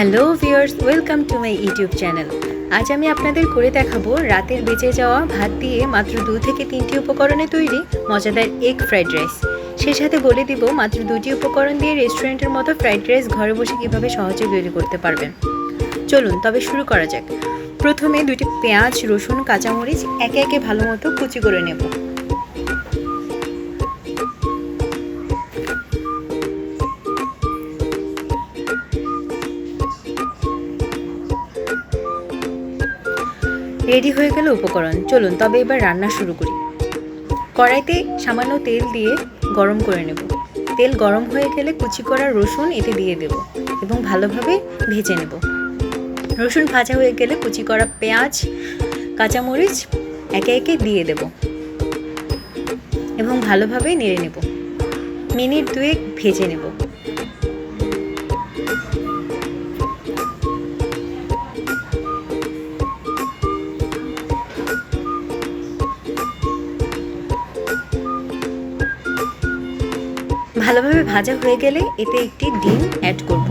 Hello viewers, welcome to my YouTube channel. আজ আমি আপনাদের করে দেখাবো রাতের বেঁচে যাওয়া ভাত দিয়ে মাত্র দু থেকে তিনটি উপকরণে তৈরি মজাদার এগ ফ্রাইড রাইস সেই সাথে বলে দিব, মাত্র দুটি উপকরণ দিয়ে রেস্টুরেন্টের মতো ফ্রাইড রাইস ঘরে বসে কীভাবে সহজে তৈরি করতে পারবেন। চলুন, তবে শুরু করা যাক। প্রথমে দুটি পেঁয়াজ, রসুন, কাঁচামরিচ একে একে ভালো মতো কুচি করে নেব। রেডি হয়ে গেল উপকরণ। চলুন, তবে এবার রান্না শুরু করি। কড়াইতে সামান্য তেল দিয়ে গরম করে নেব। তেল গরম হয়ে গেলে কুচি করা রসুন এতে দিয়ে দেব এবং ভালোভাবে ভেজে নেব। রসুন ভাজা হয়ে গেলে কুচি করা পেঁয়াজ, কাঁচামরিচ একে একে দিয়ে দেব এবং ভালোভাবে নেড়ে নেব। মিনিট দুয়েক ভেজে নেব। ভালোভাবে ভাজা হয়ে গেলে এতে একটি ডিম অ্যাড করব।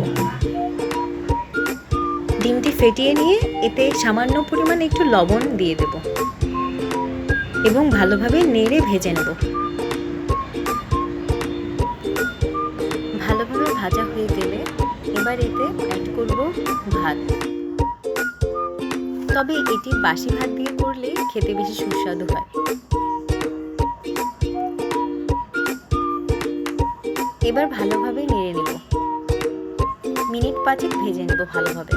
ডিমটি ফেটিয়ে নিয়ে এতে সামান্য পরিমাণে একটু লবণ দিয়ে দেব এবং ভালোভাবে নেড়ে ভেজে নেব। ভালোভাবে ভাজা হয়ে গেলে এবার এতে অ্যাড করব ভাত। তবে এটি বাসি ভাত দিয়ে করলে খেতে বেশি সুস্বাদু হয়। এবার ভালোভাবে নেড়ে নেব। মিনিট পাঁচেক ভেজে নেব ভালোভাবে।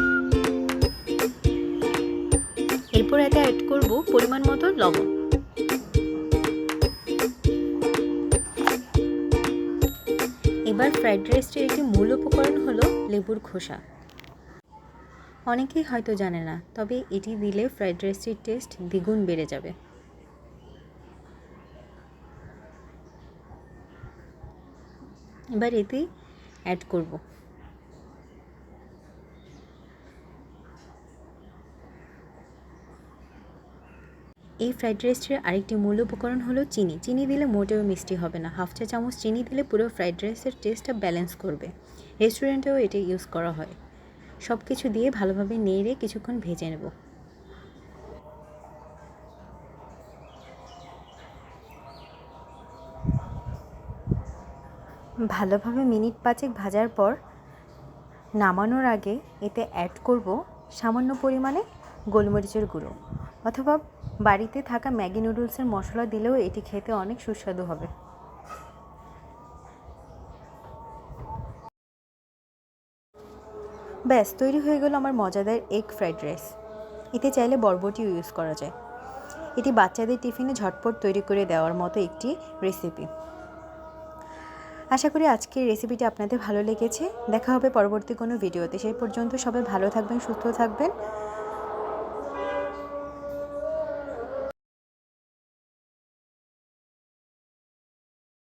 এরপর এতে অ্যাড করব পরিমাণ মতো লবণ। এবার ফ্রাইড রাইসটির একটি মূল উপকরণ হলো লেবুর খোসা। অনেকেই হয়তো জানে না, তবে এটি দিলে ফ্রাইড রাইসটির টেস্ট দ্বিগুণ বেড়ে যাবে। এবার এতে অ্যাড করব। এই ফ্রাইড রাইসটির আরেকটি মূল উপকরণ হলো চিনি। চিনি দিলে মোটেও মিষ্টি হবে না। হাফ চা চামচ চিনি দিলে পুরো ফ্রাইড রাইসের টেস্টটা ব্যালেন্স করবে। রেস্টুরেন্টেও এটি ইউজ করা হয়। সব কিছু দিয়ে ভালোভাবে নেড়ে কিছুক্ষণ ভেজে নেব। ভালোভাবে মিনিট পাঁচেক ভাজার পর নামানোর আগে এতে অ্যাড করব সামান্য পরিমাণে গোলমরিচের গুঁড়ো অথবা বাড়িতে থাকা ম্যাগি নুডলসের মশলা দিলেও এটি খেতে অনেক সুস্বাদু হবে। ব্যাস, তৈরি হয়ে গেল আমার মজাদার এগ ফ্রাইড রাইস এতে চাইলে বরবটিও ইউজ করা যায়। এটি বাচ্চাদের টিফিনে ঝটপট তৈরি করে দেওয়ার মতো একটি রেসিপি আশা করি আজকের রেসিপিটি আপনাদের ভালো লেগেছে। দেখা হবে পরবর্তী কোনো ভিডিওতে সেই পর্যন্ত সবাই ভালো থাকবেন, সুস্থ থাকবেন।